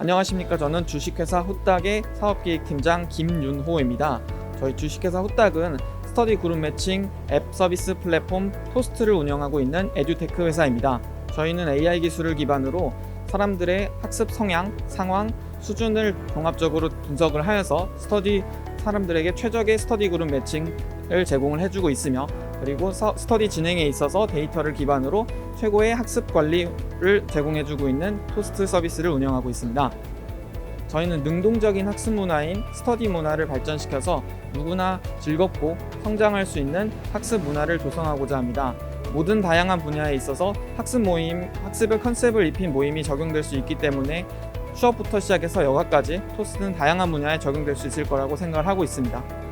안녕하십니까. 저는 주식회사 후딱의 사업기획팀장 김윤호입니다. 저희 주식회사 후딱은 스터디 그룹 매칭 앱 서비스 플랫폼 토스트를 운영하고 있는 에듀테크 회사입니다. 저희는 AI 기술을 기반으로 사람들의 학습 성향, 상황, 수준을 종합적으로 분석을 하여서 스터디 사람들에게 최적의 스터디 그룹 매칭을 제공을 해주고 있으며 그리고 서- 스터디 진행에 있어서 데이터를 기반으로 최고의 학습 관리를 제공해주고 있는 토스트 서비스를 운영하고 있습니다. 저희는 능동적인 학습 문화인 스터디 문화를 발전시켜서 누구나 즐겁고 성장할 수 있는 학습 문화를 조성하고자 합니다. 모든 다양한 분야에 있어서 학습 모임, 학습의 컨셉을 입힌 모임이 적용될 수 있기 때문에 취업부터 시작해서 여가까지 토스는 다양한 분야에 적용될 수 있을 거라고 생각을 하고 있습니다.